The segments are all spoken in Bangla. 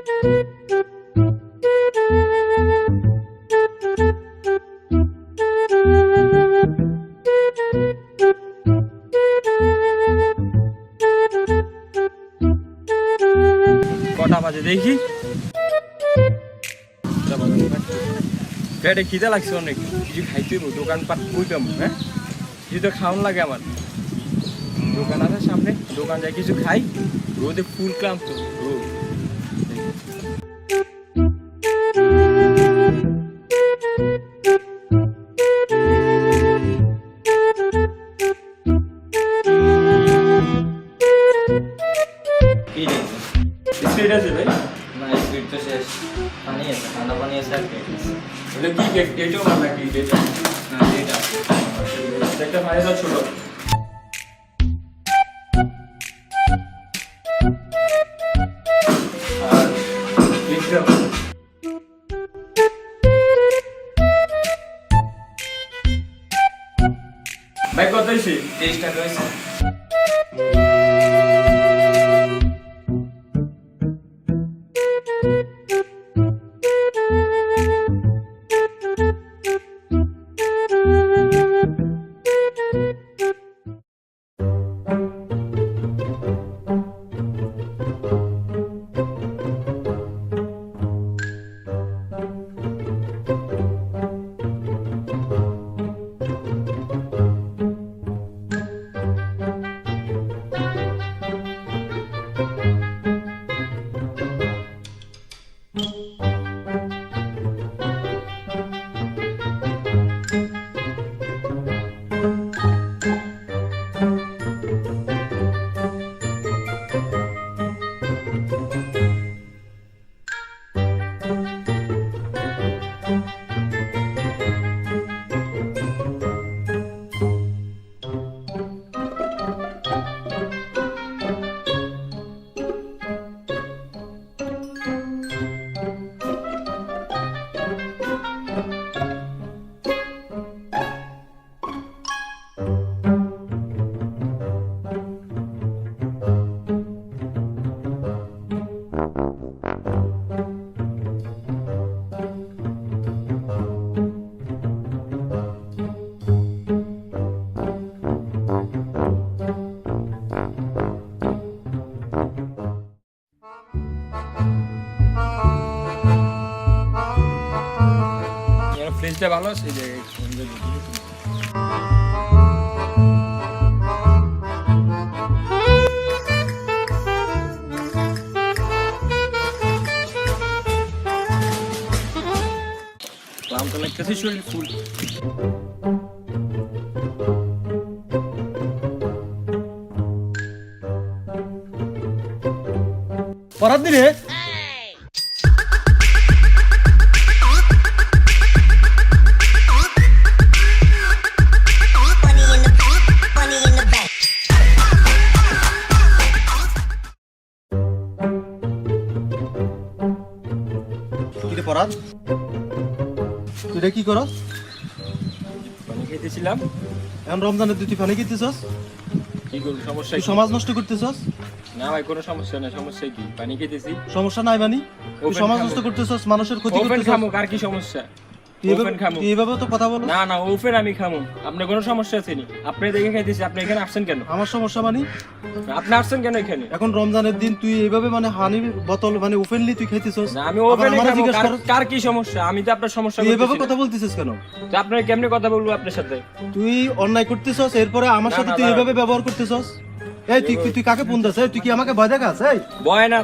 কটা বাজে দেখি। পেটে খিদে লাগছে অনেক। কিছু খাইতে হইব দোকান পাট কই পাবো হ্যাঁ? কিছু তো খাওয়ান লাগে আমার। দোকান আছে সামনে, দোকান যাই কিছু খাই, রোদে ফুল ক্লান্ত। Thank you. ভালো আছে যে ক্লান্ত লাগতেছে শরীর ফুল খেতেছিলাম এখন রমজানের দুটি পানি কিনতেছস কি করবি সমস্যা তুই সমাজ নষ্ট করতেছস? না ভাই কোনো সমস্যা নাই সমস্যা কি? পানি খেতেছি। সমস্যা নাই মানি তুই সমাজ। নষ্ট করতেছস মানুষের ক্ষতি করতেছস? আর কি সমস্যা? ওপেন খামুক তুই তো কথা বলো। না না ওপেন আমি খামু। আপনার কোনো সমস্যা আছে নি আপনি দেখে খাইতেছি আপনি এখানে আসছেন কেন? আমার সমস্যা মানি? আপনি আসছেন কেন এখানে? এখন রমজানের দিন তুই এইভাবে মানে বোতল মানে ওপেনলি তুই খাইতেছস? আমি ওপেন আমারে জিজ্ঞেস কর কি সমস্যা? আমি তো আপনার সমস্যা তুই এভাবে কথা। বলতেছিস কেন? তো কেমনে কথা বলব আপনার সাথে? তুই অন্যায় করতেছস এরপরে আমার সাথে তুই। এভাবে ব্যবহার করতেছস? এই তুই তুই কাকে ফোন দাস তুই কি আমাকে ভয় দেখাস? এই! বয় না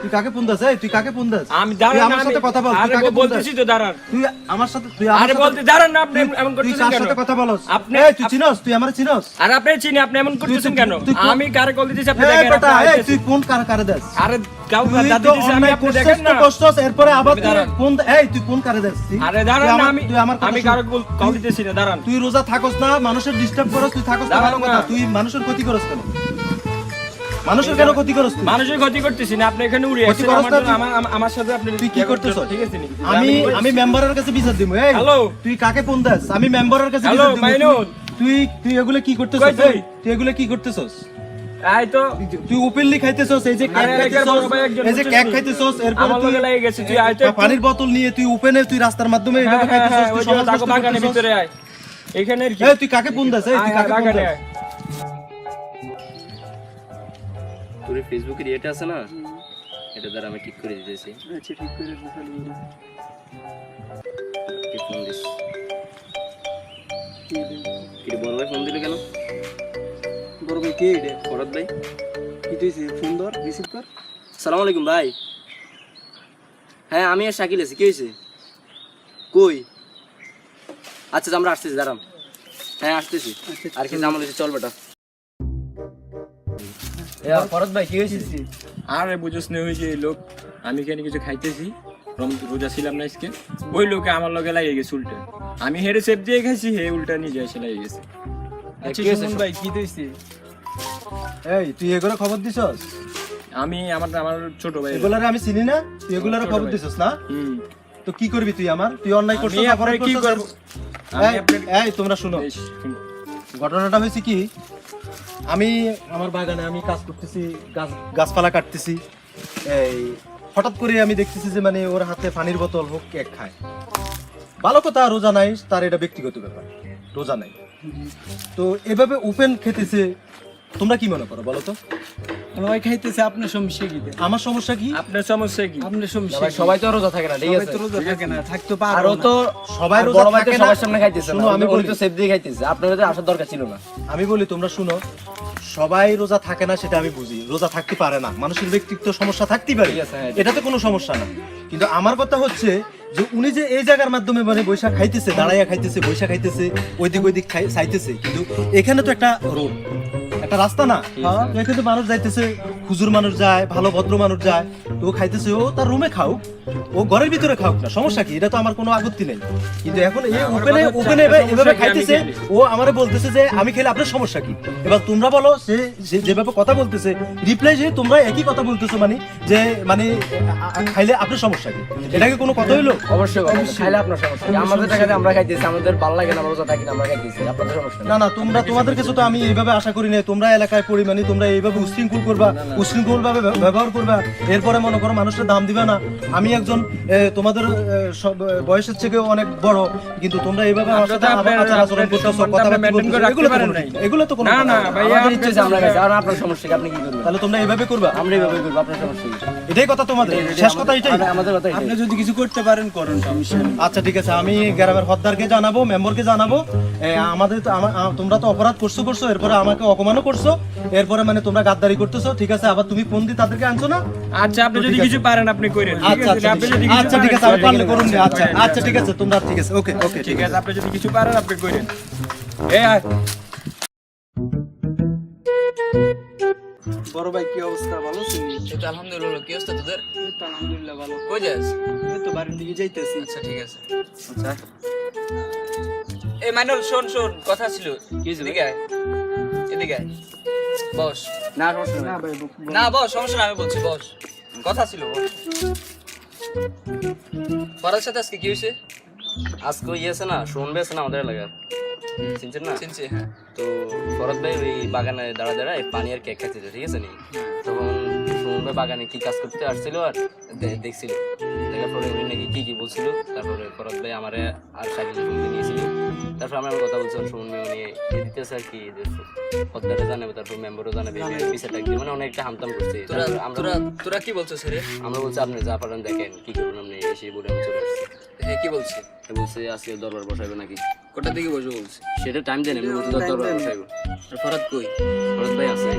তুই কাকে ফোন দাস? তুই কাকে ফোন দাস? আমি দাঁড়ান আমার সাথে কথা বল তুই কাকে ফোন দাস? বলতেছি তো দাঁড়ান। তুই আমার সাথে তুই আরে বলতে দাঁড়ান না আপনি এমন তুই কার সাথে কথা বলস? আপনি তুই চিনস তুই আমারে চিনস। আর আপনি চিনি আপনি এমন করতেছেন কেন? আমি কারে কল দিতেছি আপনি দেখেন এই তুই কোন কার কারে দাস? আরে দাদি আমি আপনি দেখেন না। করছিস এরপরে আবার তুই। কোন এই তুই কোন কারে দাস আরে দাঁড়ান না আমি তুই আমার আমি। কারও কল দিতেছি না দাঁড়ান। তুই রোজা থাকস না মানুষের ডিস্টার্ব করস তুই থাকস না ভালো কথা। না। তুই মানুষের ক্ষতি করস কেন? মানুষের কেন ক্ষতি তুই? মানুষের ক্ষতি করতেছি না আপনি এখানে উড়ে আসছেন আমার সাথে আপনি তুই কি করতেছ? ঠিক আছে নি? আমি আমি মেম্বারের কাছে বিচার দিব এই। হ্যালো। তুই কাকে ফোন দাস? আমি মেম্বারের কাছে হ্যালো, বিচার দিব। মাইনুল। তুই তুই এগুলো কি করতেছস তুই? এগুলো কি করতেছস? তো। তুই ওপেনলি খাইতেছস এই যে এই কেক খাইতেছস এরপর তুই লগে গেছে, তুই আয় তো পানির বোতল নিয়ে তুই ওপেনে তুই রাস্তার মাধ্যমে হ্যাঁ, হ্যাঁ, খাইতেছস তুই সমাজ। ভিতরে আয়। এখানে তুই কাকে ফোন দাস? তুই কাকে ফোন দাস? তোর ফেসবুকের ইয়েটা আছে না? এটা দ্বারা আমি ঠিক করে দিতেছি। আচ্ছা ঠিক করে ফোন দিস? কি বড় ভাই ফোন দিল কেন? বড় ভাই কে এটা ফরত ভাই। কি তুইছে ফোন ধর রিসিভ কর সালাম আলাইকুম ভাই। হ্যাঁ আমি আর শাকিল আছি কি হয়েছে? কই? আচ্ছা আমরা আসতেছি দাঁড়াম। হ্যাঁ আসতেছি। আচ্ছা, আর কি জামাল চল বেটা। ফরত ভাই কি হয়েছে? আরে বুঝোস না ওই যে লোক আমি এখানে কিছু খাইতেছি। রোজা ছিলাম না আজকে। ওই লোকে আমার লগে লাগিয়ে গেছে উল্টা। আমি হেরে সেপ দিয়ে খাইছি হে উল্টা নিজে এসে লাগিয়ে গেছে। আচ্ছা সুমন ভাই কি এই তুই এগুলো খবর দিছস? আমি আমার আমার ছোট ভাই। এগুলারে আমি চিনি না তুই এগুলারে খবর দিছস না? হুম। তো কি করবি তুই আমার? তুই অন্যায় করছিস কি? করব? এই, তোমরা শুনো। ঘটনাটা হয়েছে কি, আমি আমার বাগানে আমি কাজ করতেছি, গাছ, গাছপালা কাটতেছি। এই, হঠাৎ করে আমি দেখতেছি যে মানে ওর হাতে পানির বোতল হোক কেক খায়। ভালো কথা, রোজা নাই, তার এটা ব্যক্তিগত ব্যাপার। রোজা নাই। তো এভাবে ওপেন খেতেছে তোমরা কি মনে করো বলো তো? খাইতেছে আপনার সমস্যা কি? আমার সমস্যা কি? আপনার সমস্যা কি? আপনার সমস্যা সবাই তো রোজা থাকে না ঠিক সবাই তো রোজা থাকে না থাকতে আর পারো ও তো সবাই রোজা তো থাকে না। সবার সামনে খাইতেছে না। আমি বলি। তো সেফ দিয়ে খাইতেছে আপনাদের আসার দরকার ছিল না। আমি বলি তোমরা শুনো সবাই রোজা থাকে না সেটা আমি বুঝি। রোজা থাকতে পারে না। মানুষের ব্যক্তিত্ব সমস্যা থাকতেই পারে। এটা আছে, হ্যাঁ। কোনো সমস্যা না। কিন্তু আমার কথা হচ্ছে যে উনি যে এই জায়গার মাধ্যমে মানে বৈশাখ খাইতেছে দাঁড়াইয়া খাইতেছে বৈশাখ খাইতেছে ওইদিক ওইদিক খাই- চাইতেছে। কিন্তু এখানে তো একটা রোড একটা রাস্তা না? হ্যাঁ, এখানে তো মানুষ যাইতেছে। হুজুর মানুষ যায় ভালো ভদ্র মানুষ যায় তো ও খাইতেছে ও তার রুমে খাও ও ঘরের ভিতরে খাও না সমস্যা কি? এটা তো আমার কোনো আপত্তি নেই। কিন্তু এখন এই ওপেনে ওপেনে এভাবে খাইতেছে ও আমারে বলতেছে যে আমি খেলে আপনার সমস্যা কি? এবার তোমরা বলো সে যেভাবে কথা বলতেছে রিপ্লাই যে তোমরা একই কথা বলতেছো মানে যে মানে খাইলে আপনার সমস্যা কি? এটা কি কোনো কথা হইল? অবশ্যই খাইলে আপনার সমস্যা কি? আমাদের টাকাতে আমরা খাইতেছি আমাদের ভালো লাগে না রোজা থাকি না আমরা খাইতেছি আপনাদের সমস্যা না? না তোমরা তোমাদের কাছে তো আমি এইভাবে আশা করি না তোমরা এলাকায় পড়ি মানে তোমরা এইভাবে উশৃঙ্খল করবা উশৃঙ্খল ভাবে ব্যবহার করবা এরপরে মনে করো মানুষের দাম দিবে না। আমি একজন তোমাদের বয়সের থেকেও অনেক বড় কিন্তু তোমরা এইভাবে আমার সাথে আচার আচরণ আপনার করতেছো বলতেছো, এগুলো তো কোনো পারেন ঠিক- এগুলো তো কোনো না, না। ভাই, আমাদের ইচ্ছে আছে আমরা আর আপনার সমস্যা কি আপনি কি করবেন তাহলে তোমরা এইভাবে করবা? আমরা এইভাবে করব আপনার সমস্যা এটাই কথা তোমাদের। শেষ কথা এটাই। আমাদের- কথা আপনি যদি কিছু করতে পারেন করুন সমস্যা আচ্ছা ঠিক আছে আমি গ্রামের হদ্দারকে জানাব মেম্বারকে জানাব। আমাদের তো তোমরা তো অপরাধ করছ করছ এরপরে আমাকে অপমানও করছ এরপরে মানে তোমরা গাদ্দারি করতেছো ঠিক আছে? আবার তুমি ফোন দিয়ে তাদেরকে আনছো না? আচ্ছা আপনি যদি কিছু পারেন আপনি করেন আচ্ছা আচ্ছা ঠিক আছে। আচ্ছা ঠিক আছে আমি পারলে করুন আচ্ছা আচ্ছা ঠিক আছে তোমরা ঠিক আছে ওকে ওকে ঠিক আছে আপনি যদি কিছু পারেন আপনি করেন এই আয়। বড় ভাই কি অবস্থা? ভালো ছিলি এই তো আলহামদুলিল্লাহ কি অবস্থা তোদের? এই তো আলহামদুলিল্লাহ ভালো। কই যাস? এই তো বাড়ির দিকে যাইতেছি। আচ্ছা ঠিক আছে। আচ্ছা। এই মাইনুল শোন শোন কথা ছিল। কি এদিকে আয়। এদিকে বস। না সমস্যা না ভাই বস সমস্যা না আমি বলছি বস। কথা ছিল সাথে আজকে কি হয়েছে? আজকে ইয়ে আছে না শুনবে আছে না আমাদের এলাকার। চিনছেন না? চিনছি হ্যাঁ। তো ফরত ভাই ওই বাগানে দাঁড়া দাঁড়ায় পানি আর কেক খাইতেছে ঠিক আছে নি? তখন সুমন ভাই বাগানে কি কাজ করতে আসছিল আর দেখছিল। দেখার পরে উনি নাকি কি কি বলছিল? তারপরে ফরত ভাই আমারে আর সাইকেল শুনতে নিয়েছিল তারপর আমরা কথা বলছিলাম সুমন উনি দিতেছে আর কি পদ্মারে জানাবে তারপর মেম্বারও জানাবে পিছিয়ে ডাক মানে অনেকটা হামতাম করছে। তোরা আমরা তোরা কি বলছো রে? আমরা বলছি আপনি যা পারেন দেখেন কি করবেন আপনি? এসে বলে আমি চলে আসছি। হ্যাঁ কি বলছি? বলছে আজকে দরবার বসাইবে নাকি? কোটা দিকে বসবো বলছি? সেটা টাইম দেন এমনি বলতে দরবার বসাইবে। ফরাদ কই? ফরত ভাই আছে।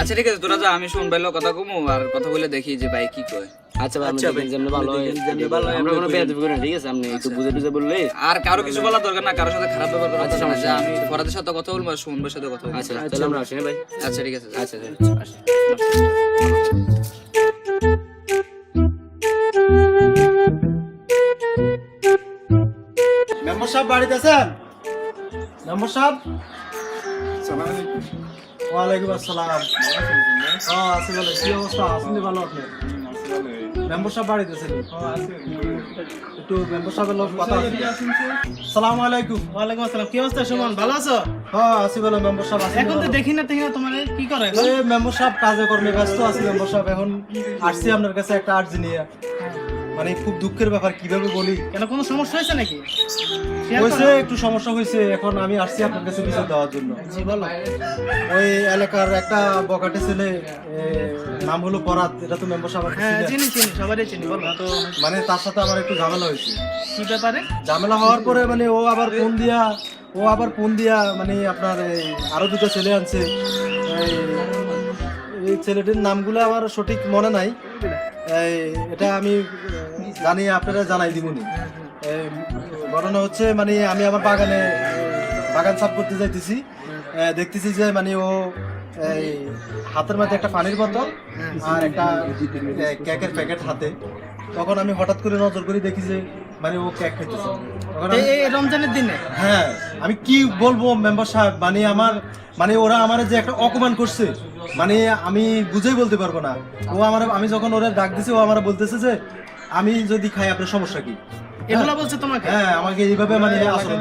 আচ্ছা ঠিক আছে তোরা যা আমি শুন ভাইলো কথা কমু আর কথা বলে দেখি যে ভাই কি কয়। আচ্ছা ভাই আচ্ছা ভাই, যেমনি ভালো হয়। আমরা কোনো ঠিক আছে? আপনি একটু বুঝে টুঝে বললে। আর কারও কিছু বলার দরকার না কারোর সাথে খারাপ ব্যবহার করার আচ্ছা, দরকার না সমস্যা আমি ফরাদের সাথে কথা বলব আর সাথে কথা বলব। আচ্ছা তাহলে আমরা আসি হ্যাঁ ভাই? আচ্ছা ঠিক আছে আচ্ছা আচ্ছা। মেম্বার সাহেব বাড়িতে আছেন? মেম্বার সাহেব? ওয়ালাইকুম আসসালাম। হ্যাঁ আছি ভালো কি অবস্থা? আছেন ভালো আপনি? মেম্বার সাহেব বাড়িতে ছিলেন একটু মেম্বার সাহেবের লোক কথা সালাম আলাইকুম। ওয়ালাইকুম আসসালাম। কি অবস্থা সুমন? ভালো আছো? হ্যাঁ মেম্বার সাহেব আসি এখন তো দেখি না দেখি না তোমার কি করে? এখন? এই মেম্বার সাহেব কাজে কর্মে ব্যস্ত আছি মেম্বার সাহেব এখন আসছি আপনার কাছে একটা আর্জি নিয়ে। মানে খুব দুঃখের ব্যাপার কীভাবে বলি? কেন কোনো সমস্যা হয়েছে নাকি? Share করো। হয়েছে একটু সমস্যা হয়েছে এখন আমি আসছি আপনার কাছে বিচার দেওয়ার জন্য। জি বলো। ওই এলাকার একটা বকাটে ছেলে এ, নাম হলো পরাত এটা তো মেম্বার সাহেব হ্যাঁ চিনি চিনি সবারই চিনি বলো তো। মানে তার সাথে আমার একটু ঝামেলা হয়েছে। কি ব্যাপারে? ঝামেলা হওয়ার পরে মানে ও আবার ফোন দিয়া ও আবার ফোন দিয়া মানে আপনার এই আরও দুটো ছেলে আনছে। এই- এই ছেলেটির নামগুলো আমার সঠিক মনে নাই। এটা আমি জানি আপনারা জানাই দিবনি। ঘটনা হচ্ছে মানে আমি আমার বাগানে, বাগান সাফ করতে যাইতেছি। দেখতেছি যে মানে ও, এই, হাতের মধ্যে একটা পানির বোতল আর একটা কেকের প্যাকেট হাতে। তখন আমি হঠাৎ করে নজর করে দেখি যে মানে ও কেক খাইতেছে। এই রমজানের দিনে? হ্যাঁ আমি কি বলব মেম্বার সাহেব? মানে আমার মানে ওরা আমার যে একটা অপমান করছে মানে আমি বুঝেই বলতে পারব না। ও আমার আমি যখন ওরা ডাক দিছে ও আমার বলতেছে যে আমি যদি খাই আপনার সমস্যা কি? এগুলো বলছে তোমাকে? হ্যাঁ আমাকে এইভাবে মানে আচরণ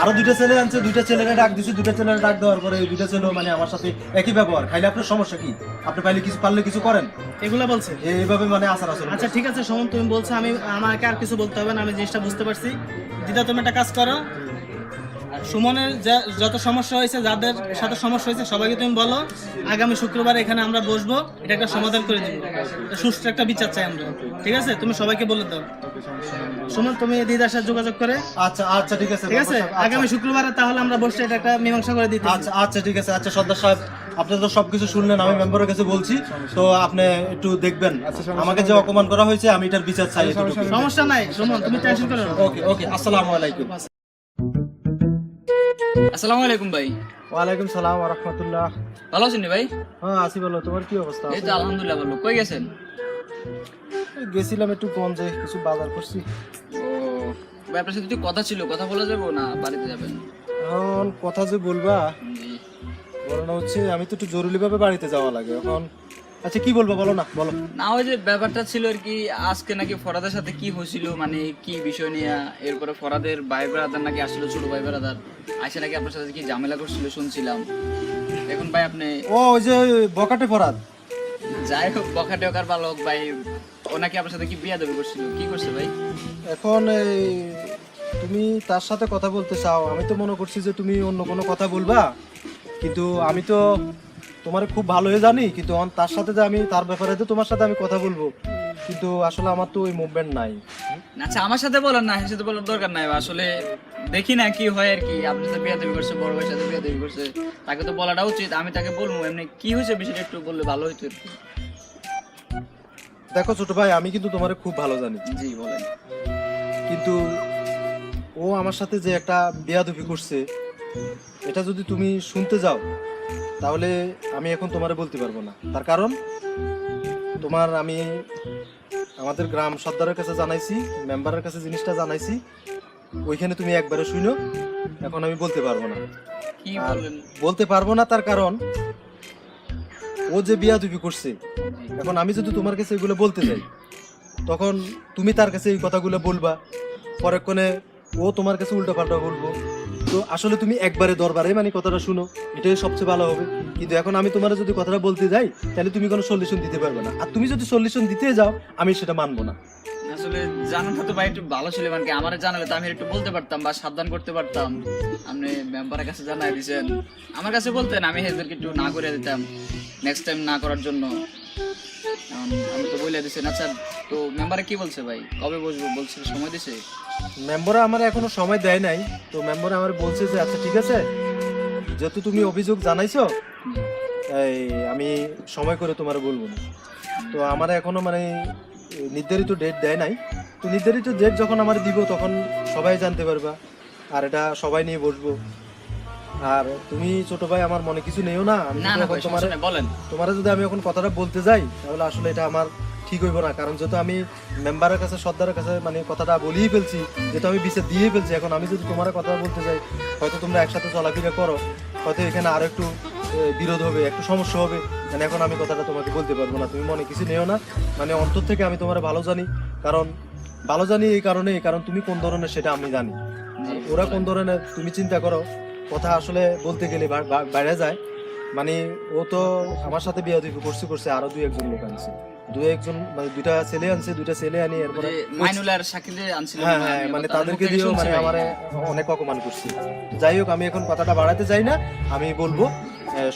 আরও দুইটা ছেলে আনছে দুইটা ছেলেরা ডাক দিছি দুইটা ছেলেকে ডাক দেওয়ার পরে এই দুইটা ছেলে মানে আমার সাথে একই ব্যবহার। খাইলে আপনার সমস্যা কি? আপনি পাইলে কিছু পারলে কিছু করেন। এগুলো বলছে? এই- এইভাবে মানে আসার আসলে আচ্ছা ঠিক আছে সমন তুমি বলছো আমি আমাকে আর কিছু বলতে হবে না আমি জিনিসটা বুঝতে পারছি। দিদা তুমি একটা কাজ করো। সুমনের যত সমস্যা হয়েছে যাদের সাথে সমস্যা হয়েছে সবাইকে তুমি বলো আগামী শুক্রবার এখানে আমরা বসবো এটা একটা সমাধান করে দিব। সুষ্ঠু একটা বিচার চাই আমরা। ঠিক আছে? তুমি সবাইকে বলে দাও। সুমন তুমি দিদার সাথে যোগাযোগ করে। আচ্ছা আচ্ছা ঠিক আছে। ঠিক আছে? সাহেব, আচ্ছা। আগামী শুক্রবারে তাহলে আমরা বসে এটা একটা মীমাংসা করে দিতে আচ্ছা আচ্ছা ঠিক আছে। আচ্ছা সর্দার সাহেব আপনি তো সবকিছু শুনলেন আমি মেম্বারের কাছে বলছি। তো আপনি একটু দেখবেন। আমাকে যে অপমান করা হয়েছে আমি এটার বিচার চাই সমস্যা নাই। সুমন তুমি টেনশন করো ওকে ওকে আসসালামু আলাইকুম। আসসালামু আলাইকুম ভাই। ওয়ালাইকুম সালাম ওয়া রাহমাতুল্লাহ। ভালো আছেন ভাই? হ্যাঁ আসি বলো তোমার কি অবস্থা? এই তো আলহামদুলিল্লাহ ভালো। কই গেছেন? গেছিলাম একটু গঞ্জে কিছু বাজার করছি। ও ভাই আপনার সাথে একটু কথা ছিল কথা বলা যাব না বাড়িতে যাবেন? এখন কথা যে বলবা জি। বলো হচ্ছে আমি তো একটু জরুরি ভাবে বাড়িতে যাওয়া লাগে। এখন আচ্ছা কি বলব? বলো না বলো। না ওই যে ব্যাপারটা ছিল আর কি আজকে নাকি ফরাদের সাথে কি হয়েছিল মানে কি বিষয় নিয়ে এরপরে ফরাদের ভাই ব্রাদার নাকি আসলো ছোট ভাই ব্রাদার আসে নাকি আপনার সাথে কি ঝামেলা করছিল শুনছিলাম। এখন ভাই আপনি ও ওই যে বকাটে ফরাদ। যাই হোক বখাটে হোক আর ভালো হোক ভাই। ও নাকি আপনার সাথে কি বিয়া দেবে করছিল? কি করছে ভাই? এখন এই তুমি তার সাথে কথা বলতে চাও। আমি তো মনে করছি যে তুমি অন্য কোনো কথা বলবা। কিন্তু আমি তো তোমার খুব ভালোই জানি। কিন্তু তার সাথে যে আমি তার ব্যাপারে তো তোমার সাথে আমি কথা বলব। কিন্তু আসলে আমার তো ওই মুভমেন্ট নাই। আচ্ছা আমার সাথে বলেন না সাথে বলার দরকার নাই আসলে দেখি না কি হয় আর কি। আপনার সাথে বিয়া দেবী করছে বড় ভাইয়ের সাথে বিয়া দেবী করছে তাকে তো বলাটা উচিত আমি তাকে বলব। এমনি কি হয়েছে বিষয়টা একটু বললে ভালো হইতো দেখো ছোট ভাই আমি কিন্তু তোমার খুব ভালো জানি। জি বলেন। কিন্তু ও আমার সাথে যে একটা বেয়াদবি করছে এটা যদি তুমি শুনতে যাও তাহলে আমি এখন তোমারে বলতে পারব না। তার কারণ তোমার আমি আমাদের গ্রাম সর্দারের কাছে জানাইছি মেম্বারের কাছে জিনিসটা জানাইছি। ওইখানে তুমি একবারে শুনো এখন আমি বলতে পারব না। কি বলতে পারব না তার কারণ ও যে বিয়া বিয়াদবি করছে এখন আমি যদি তোমার কাছে এগুলো বলতে যাই তখন তুমি তার কাছে এই কথাগুলো বলবা পরেক্ষণে ও তোমার কাছে উল্টো পাল্টা বলব। তো আসলে তুমি একবারে দরবারে মানে কথাটা শুনো, এটাই সবচেয়ে ভালো হবে। কিন্তু এখন আমি তোমার যদি কথাটা বলতে যাই, তাহলে তুমি কোনো সলিউশন দিতে পারবে না। আর তুমি যদি সলিউশন দিতে যাও, আমি সেটা মানবো না। আসলে জানাটা তো ভাই একটু ভালো ছিল মানে আমার জানালে তো আমি একটু বলতে পারতাম বা সাবধান করতে পারতাম। আপনি মেম্বারের কাছে জানাই দিয়েছেন আমার কাছে বলতেন আমি হেদেরকে একটু না করে দিতাম নেক্সট টাইম না করার জন্য। আমি তো বলে দিছেন আচ্ছা তো মেম্বারে কি বলছে ভাই? কবে বসবো? বলছে সময় দিছে? মেম্বারে আমার এখনও সময় দেয় নাই। তো মেম্বারে আমার বলছে যে আচ্ছা ঠিক আছে। যেহেতু তুমি অভিযোগ জানাইছো এই আমি সময় করে তোমার বলব না। তো আমার এখনও মানে নির্ধারিত ডেট দেয় নাই। তো নির্ধারিত ডেট যখন আমার দিব তখন সবাই জানতে পারবা। আর এটা সবাই নিয়ে বসবো। আর তুমি ছোট ভাই আমার মনে কিছু নেও না। আমি তোমার বলেন। তোমার যদি আমি এখন কথাটা বলতে যাই তাহলে আসলে এটা আমার ঠিক হইব না। কারণ যেহেতু আমি মেম্বারের কাছে সর্দারের কাছে মানে কথাটা বলেই ফেলছি যেহেতু আমি বিচার দিয়ে ফেলছি এখন আমি যদি তোমার কথা বলতে যাই হয়তো তোমরা একসাথে চলাফেরা করো। হয়তো এখানে আরও একটু বিরোধ হবে একটু সমস্যা হবে। মানে এখন আমি কথাটা তোমাকে বলতে পারব না তুমি মনে কিছু নিও না। মানে অন্তর থেকে আমি তোমার ভালো জানি কারণ ভালো জানি এই কারণে কারণ তুমি কোন ধরনের সেটা আমি জানি। ওরা কোন ধরনের তুমি চিন্তা করো কথা আসলে বলতে গেলে বাইরে যায়। মানে ও তো আমার সাথে বিয়ে দিবে করছে করছে আরও দুই একজন লোক আনছে। দুই একজন মানে দুইটা ছেলে আনছে দুইটা ছেলে আনি এরপরে মাইনুল আর শাকিলে আনছিল হ্যাঁ হ্যাঁ মানে তাদেরকে দিয়েও মানে। আমার অনেক অপমান করছি। যাই হোক আমি এখন কথাটা বাড়াতে চাই না আমি বলব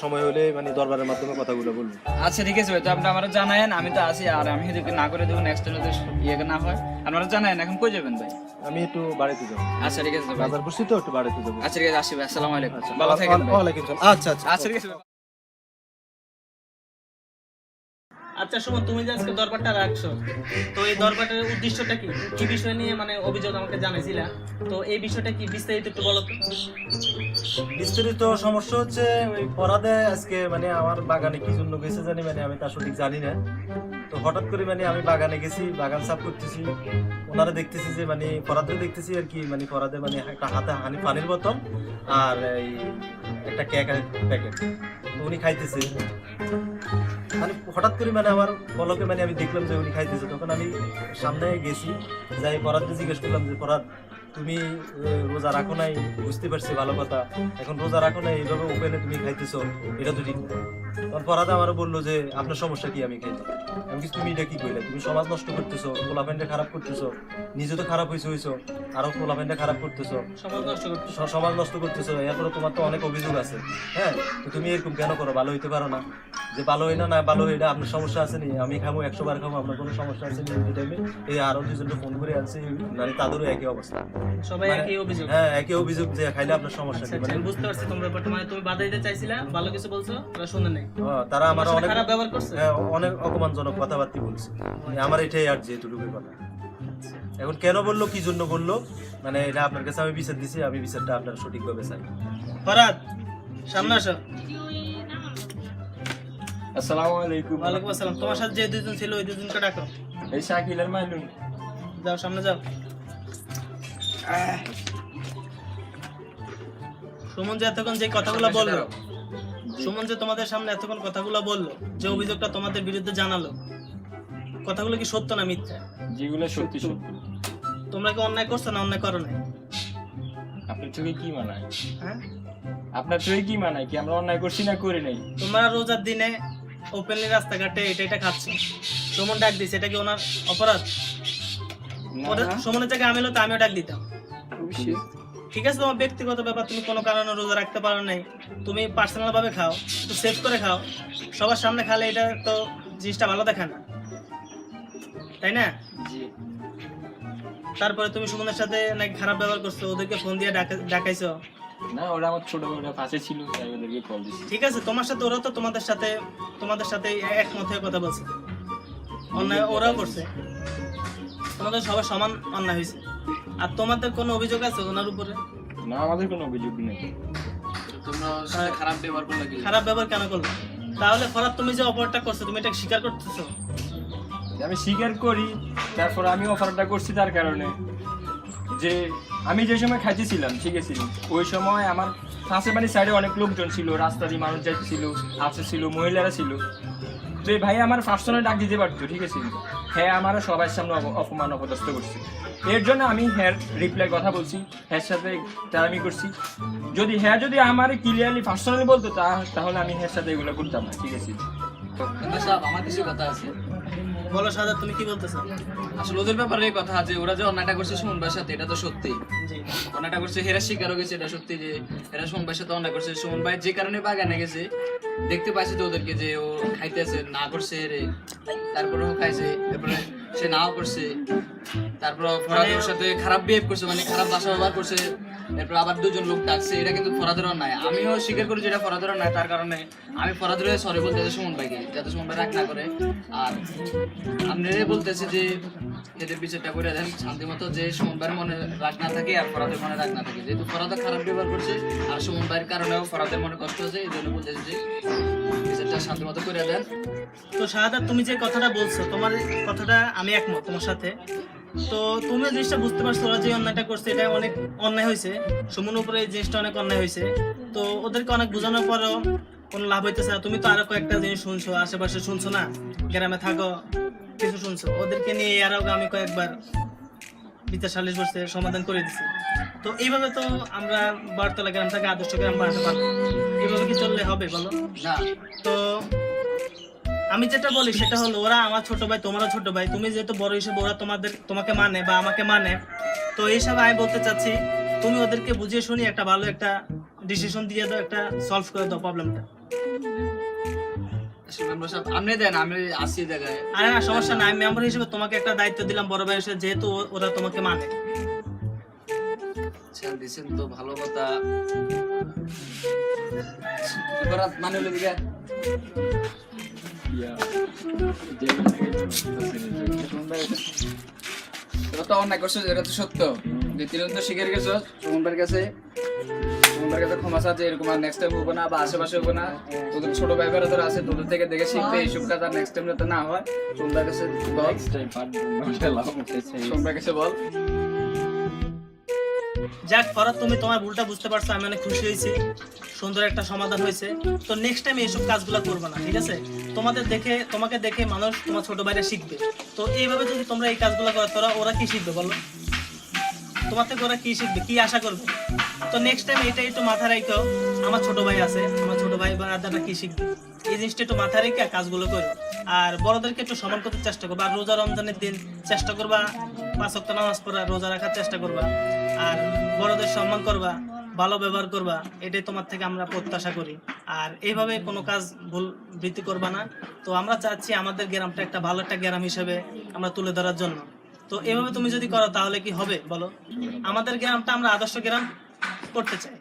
সময় হলে মানে দরবারের মাধ্যমে কথাগুলো বলব। আচ্ছা ঠিক আছে ভাই তো আপনি আমারও জানায়েন আমি তো আছি আর আমি যদি না করে দেবো নেক্সট যদি ইয়ে না হয়। আপনারা জানায়েন এখন কই যাবেন ভাই? আমি একটু বাড়িতে যাব। আচ্ছা ঠিক আছে বাজার করছি তো একটু বাড়িতে যাব। আচ্ছা ঠিক আছে আসি ভাই আসসালামু আলাইকুম। ভালো থাকেন ভাই। ওয়ালাইকুম সালাম। আচ্ছা আচ্ছা। আচ্ছা ঠিক আছে আচ্ছা সুমন, তুমি যে আজকে দরবারটা রাখছো, তো এই দরবারের উদ্দেশ্যটা কি? কি বিষয় নিয়ে মানে অভিযোগ আমাকে জানাইছিলা? তো এই বিষয়টা কি, বিস্তারিত একটু বলো তো। বিস্তারিত সমস্যা হচ্ছে, ওই পরাদে আজকে মানে আমার বাগানে কি জন্য গেছে জানি মানে আমি তা সঠিক জানি না। তো হঠাৎ করে মানে আমি বাগানে গেছি, বাগান সাফ করতেছি। ওনারা দেখতেছি যে মানে ফরাদে দেখতেছি আর কি মানে ফরাদে মানে একটা হাতে হানি পানির বোতল আর এই একটা কেক প্যাকেট উনি খাইতেছে। মানে হঠাৎ করে মানে আমার পলকে মানে আমি দেখলাম যে উনি খাইতেছে। তখন আমি সামনে গেছি, যাই পরাতে জিজ্ঞেস করলাম যে ফরাদ তুমি রোজা রাখো নাই বুঝতে পারছি ভালো কথা। এখন রোজা রাখো নাই এইভাবে ওপেনে তুমি খাইতেছো এটা তো ঠিক না। তখন ফরাদ আমারও বলল যে আপনার সমস্যা কি আমি খাইতে আমি কি তুমি এটা কি কইলে? তুমি সমাজ নষ্ট করতেছো পোলাপেন্ডে খারাপ করতেছো নিজে তো খারাপ হয়েছে হয়েছো আরও পোলাপেন্ডে খারাপ করতেছো। সমাজ নষ্ট করতে সমাজ নষ্ট করতেছো এরপরে তোমার তো অনেক অভিযোগ আছে হ্যাঁ? তো তুমি এরকম কেন করো? ভালো হইতে পারো না। যে ভালো হয় না না ভালো হয় এটা আপনার সমস্যা আছে নি? আমি খাব একশো বার খাব আপনার কোনো সমস্যা আছে নি? এই টাইমে এই আরও দুজনকে ফোন করে আনছি মানে তাদেরও একই অবস্থা। সবাই মানে- একই অভিযোগ। হ্যাঁ একই অভিযোগ যে খাইলে আপনার সমস্যা আচ্ছা কি? আচ্ছা মানে বুঝতে পারছি তোমরা মানে তুমি বাধা দিতে চাইছিলা ভালো কিছু বলছো ওরা শুনে নেই। হ্যাঁ, তারা আমার অনেক খারাপ ব্যবহার করছে? হ্যাঁ অনেক অপমানজনক কথাবার্তা বলছে। মানে আমার এটাই আর যে কথা। এখন কেন বলল কি জন্য বলল? মানে এটা আপনার কাছে আমি বিচার দিছি আমি বিচারটা আপনার সঠিকভাবে চাই। ফরাদ সামনে আসো। আসসালামু আলাইকুম। ওয়ালাইকুম আসসালাম। তোমার সাথে যে দুজন ছিল ওই দুজনকে ডাকো। এই শাকিল আর মাইনুল যাও সামনে যাও। সুমন যে এতক্ষণ যে কথাগুলো বলল সুমন যে তোমাদের সামনে এতক্ষণ কথাগুলো বলল যে অভিযোগটা তোমাদের বিরুদ্ধে জানালো কথাগুলো কি সত্য না মিথ্যা? যেগুলো সত্যি সত্যি। তোমরা কি অন্যায় করছ না অন্যায় করো নাই? আপনার চোখে কি মানায়? হ্যাঁ? আপনার চোখে কি মানায় কি আমরা অন্যায় করছি না করি নাই? তোমরা রোজার দিনে ওপেনলি রাস্তাঘাটে এটা এটা খাচ্ছে। সুমন ডাক দিছে এটা কি ওনার অপরাধ? সুমনের জায়গায় আমি হলে তো আমিও ডাক দিতাম। ঠিক আছে তোমার ব্যক্তিগত ব্যাপার তুমি কোনো কারণে রোজা রাখতে পারো নাই। তুমি পার্সোনাল ভাবে খাও একটু সেভ করে খাও। সবার সামনে খালে এটা তো জিনিসটা ভালো দেখে না। তাই না? তারপরে তুমি সুমনের সাথে নাকি খারাপ ব্যবহার করছ ওদেরকে ফোন দিয়ে ডাকাইছো? না ওরা আমার ছোট ওরা পাশে ছিল তাই ওদেরকে কল দিছি। ঠিক আছে তোমার সাথে ওরা তো তোমাদের সাথে তোমাদের সাথে একমত হয়ে কথা বলছে। অন্যায় ওরাও করছে। তোমাদের সবার সমান অন্যায় হয়েছে। আর তোমাদের কোনো অভিযোগ আছে ওনার উপরে? না আমাদের কোনো অভিযোগ নেই। তোমরা খারাপ ব্যবহার করলে খারাপ ব্যবহার কেন করল তাহলে ফরাত তুমি যে অপরাধটা করছ তুমি এটা স্বীকার করতেছো? আমি স্বীকার করি তারপর আমি অফারটা করছি তার কারণে। যে আমি যে সময় খাইতেছিলাম ঠিক আছে ওই সময় আমার পাশে বাড়ির সাইডে অনেক লোকজন ছিল রাস্তা দিয়ে মানুষ যাচ্ছিল আছে ছিল মহিলারা ছিল। তো এই ভাই আমার পার্সোনাল ডাক দিতে পারতো ঠিক আছে। হ্যাঁ আমার সবার সামনে অপমান অপদস্থ করছে। এর জন্য আমি হ্যার রিপ্লাই কথা বলছি, হ্যার সাথে তারামি করছি। যদি হ্যাঁ যদি আমার ক্লিয়ারলি পার্সোনালি বলতো তাহলে আমি হ্যার সাথে এগুলো করতাম না, ঠিক আছে? আমার কিছু কথা আছে। বলো সাদা তুমি কি বলতেছো? আসলে ওদের ব্যাপারে এই কথা আছে ওরা যে অন্যায়টা করছে সুমনবার সাথে এটা তো সত্যি। অন্যায়টা করছে হেরা স্বীকারও গেছে এটা সত্যি যে হেরা সুমনবার সাথে অন্যায় করছে। সুমন ভাই যে কারণে বাগানে গেছে দেখতে পাইছে তো ওদেরকে যে ও খাইতেছে না করছে রে তারপরে ও খাইছে তারপরে সে নাও করছে। তারপর ফরাদের সাথে খারাপ বিহেভ করছে মানে খারাপ ভাষা ব্যবহার করছে, এরপর আবার দুজন লোক ডাকছে, এটা কিন্তু ফরাদের নাই আমিও স্বীকার করি যে এটা ফরাদের নাই তার কারণে আমি ফরাদের সরি বলতে সুমন ভাইকে যাতে সুমন ভাই রাগ না করে। আর আপনি বলতেছে যে এদের বিচারটা করে দেন শান্তি মতো, যে ভাইয়ের মনে রাগ না থাকে আর ফরাদের মনে রাগ না থাকে। যেহেতু ফরাদা খারাপ ব্যবহার করছে, আর সুমন কারণেও ফরাদের মনে কষ্ট হচ্ছে এই জন্য বলতেছে যে বিচারটা শান্তি মতো করে দেন। তো শাহাদা তুমি যে কথাটা বলছো, তোমার কথাটা আমি একমত তোমার সাথে। তো তুমি জিনিসটা বুঝতে পারছ, ওরা যে অন্যায়টা করছে, এটা অনেক অন্যায় হয়েছে। সুমন উপরে এই জিনিসটা অনেক অন্যায় হয়েছে। তো ওদেরকে অনেক বোঝানোর পরেও কোনো লাভ হইতেছে না। তুমি তো আরও কয়েকটা জিনিস শুনছো, আশেপাশে শুনছো না, গ্রামে থাকো। কিছু শুনছো। ওদেরকে নিয়ে আরও আমি কয়েকবার বিচার সালিশ বসে সমাধান করে দিছি। তো এইভাবে তো আমরা বারতলা গ্রাম থেকে আদর্শ গ্রাম বানাতে পারব। এইভাবে কি চললে হবে বলো? না। তো আমি যেটা বলি সেটা হলো ওরা আমার ছোট ভাই তোমারও ছোট ভাই। তুমি যেহেতু বড় হিসেবে ওরা তোমাদের তোমাকে মানে বা আমাকে মানে। তো এই হিসাবে আমি বলতে চাচ্ছি তুমি ওদেরকে বুঝিয়ে শুনি একটা ভালো একটা ডিসিশন দিয়ে দাও একটা সলভ করে দাও প্রবলেমটা আপনি দেন আমি আসি জায়গায় আরে না সমস্যা নাই আমি মেম্বার হিসেবে তোমাকে একটা দায়িত্ব দিলাম বড় ভাই হিসেবে যেহেতু ওরা তোমাকে মানে। আচ্ছা দিছেন তো ভালো কথা। মানে হলো দিকে তো অন্যায় করছ এটা তো সত্য। যে তিরন্ত শিখে গেছো সুমনবার কাছে। কাছে ক্ষমা চাচ্ছে এরকম আর নেক্সট টাইম হব না বা আশেপাশে হব না। তোদের ছোট ভাই আছে তোদের থেকে দেখে শিখবে এইসব কাজ আর নেক্সট টাইম যাতে না হয় কাছে বল। কাছে বল। যাক ফরাত তুমি তোমার ভুলটা বুঝতে পারছ আমি অনেক খুশি হয়েছি। সুন্দর একটা সমাধান হয়েছে। তো নেক্সট টাইম এইসব কাজগুলো করবে না ঠিক আছে? তোমাদের দেখে তোমাকে দেখে মানুষ তোমার ছোট ভাইরা শিখবে। তো এইভাবে যদি তোমরা এই কাজগুলো করো তোরা ওরা কি শিখবে বলো? তোমার থেকে ওরা কি শিখবে, কি আশা করবে? তো নেক্সট টাইম এটা একটু মাথায় রাখো আমার ছোট ভাই আছে, আমার ছোট ভাই বা দাদা কি শিখবে? এই জিনিসটা একটু মাথায় রেখে কাজগুলো করো। আর বড়দেরকে একটু সম্মান করতে চেষ্টা করবা, আর রোজা রমজানের দিন চেষ্টা করবা, পাঁচ ওয়াক্ত নামাজ পড়া, রোজা রাখার চেষ্টা করবা। আর বড়দের সম্মান করবা, ভালো ব্যবহার করবা, এটাই তোমার থেকে আমরা প্রত্যাশা করি। আর এইভাবে কোনো কাজ ভুল বৃত্তি করবা না। তো আমরা চাচ্ছি আমাদের গ্রামটা একটা ভালো একটা গ্রাম হিসেবে আমরা তুলে ধরার জন্য। তো এভাবে তুমি যদি করো তাহলে কি হবে বলো? আমাদের গ্রামটা আমরা আদর্শ গ্রাম করতে চাই।